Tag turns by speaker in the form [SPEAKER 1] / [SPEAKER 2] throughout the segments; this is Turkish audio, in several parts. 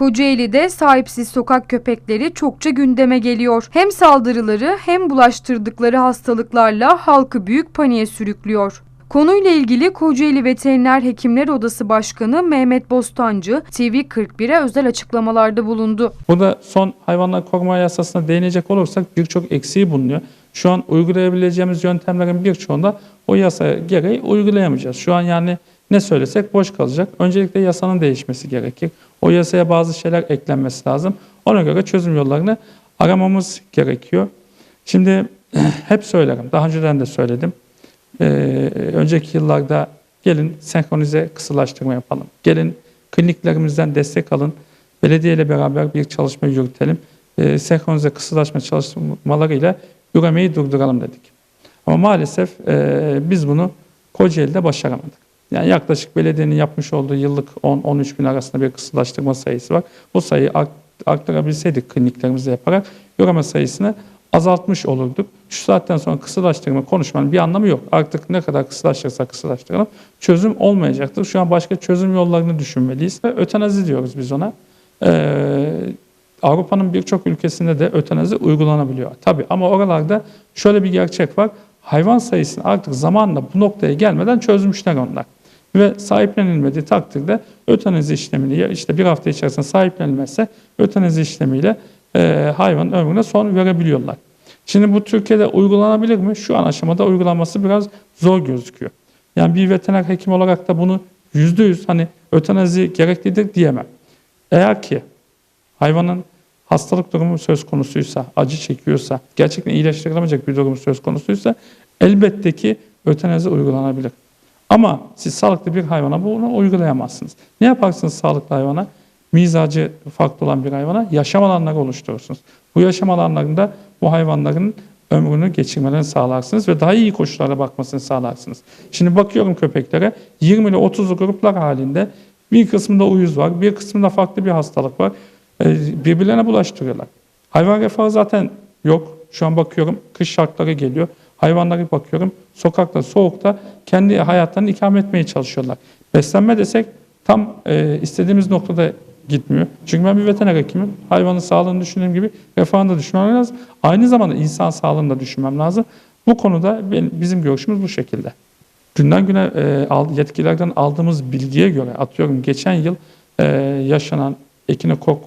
[SPEAKER 1] Kocaeli'de sahipsiz sokak köpekleri çokça gündeme geliyor. Hem saldırıları hem bulaştırdıkları hastalıklarla halkı büyük paniğe sürüklüyor. Konuyla ilgili Kocaeli Veteriner Hekimler Odası Başkanı Mehmet Bostancı TV41'e özel açıklamalarda bulundu.
[SPEAKER 2] Burada son hayvanlar koruma yasasına değinecek olursak birçok eksiği bulunuyor. Şu an uygulayabileceğimiz yöntemlerin birçoğunda o yasa gereği uygulayamayacağız. Şu an yani ne söylesek boş kalacak. Öncelikle yasanın değişmesi gerekir. O yasaya bazı şeyler eklenmesi lazım. Ona göre çözüm yollarını aramamız gerekiyor. Şimdi hep söylerim, daha önceden de söyledim. Ee, önceki yıllarda gelin senkronize kısırlaştırma yapalım. Gelin kliniklerimizden destek alın. Belediye ile beraber bir çalışma yürütelim. Ee, senkronize kısırlaşma çalışmalarıyla üremeyi durduralım dedik. Ama maalesef e, biz bunu Kocaeli'de başaramadık. Yani yaklaşık belediyenin yapmış olduğu yıllık 10-13 bin arasında bir kısırlaştırma sayısı var. Bu sayıyı art- arttırabilseydik kliniklerimizde yaparak üreme sayısını azaltmış olurduk. Şu saatten sonra kısırlaştırma konuşmanın bir anlamı yok. Artık ne kadar kısırlaştırırsak kısırlaştıralım çözüm olmayacaktır. Şu an başka çözüm yollarını düşünmeliyiz. Ötenazi diyoruz biz ona. Ee, Avrupa'nın birçok ülkesinde de ötenazi uygulanabiliyor. Tabii ama oralarda şöyle bir gerçek var. Hayvan sayısını artık zamanla bu noktaya gelmeden çözmüşler onlar. Ve sahiplenilmediği takdirde ötenazi işlemini işte bir hafta içerisinde sahiplenilmezse ötenazi işlemiyle e, hayvanın ömrüne son verebiliyorlar. Şimdi bu Türkiye'de uygulanabilir mi? Şu an aşamada uygulanması biraz zor gözüküyor. Yani bir veteriner hekim olarak da bunu yüzde yüz hani ötenazi gereklidir diyemem. Eğer ki hayvanın hastalık durumu söz konusuysa, acı çekiyorsa, gerçekten iyileştirilemeyecek bir durum söz konusuysa elbette ki ötenazi uygulanabilir. Ama siz sağlıklı bir hayvana bunu uygulayamazsınız. Ne yaparsınız sağlıklı hayvana? Mizacı farklı olan bir hayvana yaşam alanları oluşturursunuz. Bu yaşam alanlarında bu hayvanların ömrünü geçirmelerini sağlarsınız ve daha iyi koşullarda bakmasını sağlarsınız. Şimdi bakıyorum köpeklere 20 ile 30'lu gruplar halinde bir kısmında uyuz var, bir kısmında farklı bir hastalık var. Ee, Birbirlerine bulaştırıyorlar. Hayvan refahı zaten yok. Şu an bakıyorum kış şartları geliyor. Hayvanlara bakıyorum sokakta, soğukta kendi hayatlarını ikame etmeye çalışıyorlar. Beslenme desek tam e, istediğimiz noktada gitmiyor. Çünkü ben bir veteriner hekimim. Hayvanın sağlığını düşündüğüm gibi refahını da düşünmem lazım. Aynı zamanda insan sağlığını da düşünmem lazım. Bu konuda bizim görüşümüz bu şekilde. Günden güne e, yetkililerden aldığımız bilgiye göre atıyorum geçen yıl e, yaşanan ekinokok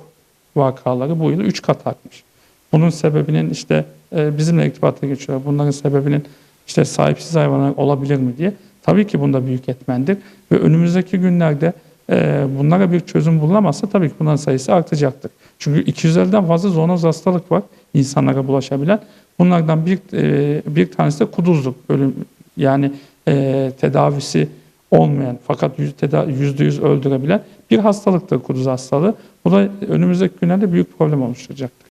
[SPEAKER 2] vakaları bu yıl 3 kat artmış. Bunun sebebinin işte e, bizimle irtibata geçiyorlar. Bunların sebebinin işte sahipsiz hayvanlar olabilir mi diye. Tabii ki bunda büyük etmendir. Ve önümüzdeki günlerde e, bunlara bir çözüm bulunamazsa tabii ki bunların sayısı artacaktır. Çünkü 250'den fazla zoonoz hastalık var insanlara bulaşabilen. Bunlardan bir e, bir tanesi de kuduzluk. Ölüm yani tedavisi olmayan fakat yüzde yüz öldürebilen bir hastalıktır kuduz hastalığı. Bu da önümüzdeki günlerde büyük problem oluşturacaktır.